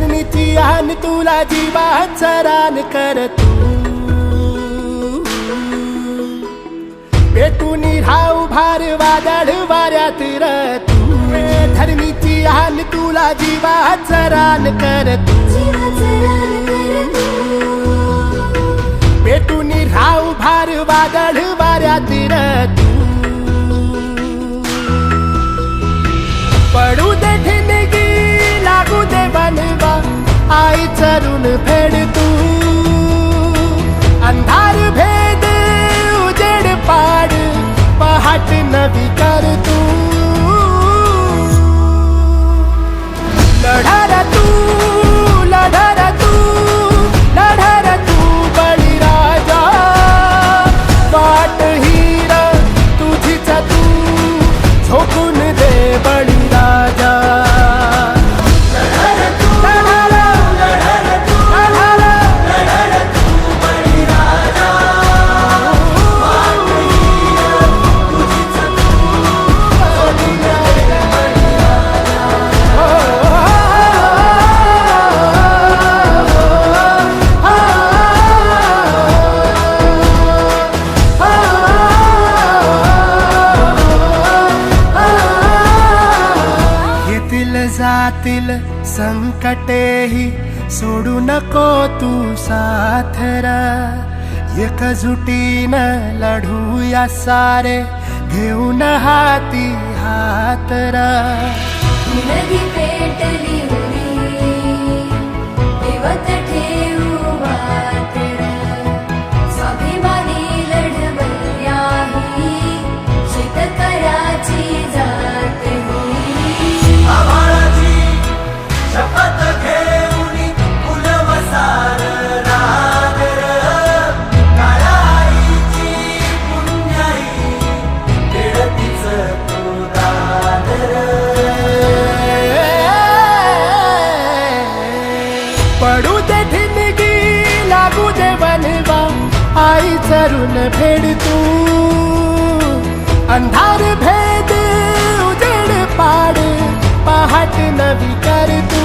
धरणीची आन तुला जीवाच रान कर तू पेटून राहू भार वादळ वाऱ्यात र तू हे धरणीची आन तुला जीवाच रान कर तू पेटून राहू भार वादळ वाऱ्यात र जातील संकटेही सोडू नको तू साथरा. लढू लढूया सारे घेऊन हाती हातरा. आई भेड तू अंधार भेद उजेड पाड. पहाट नवी कर तू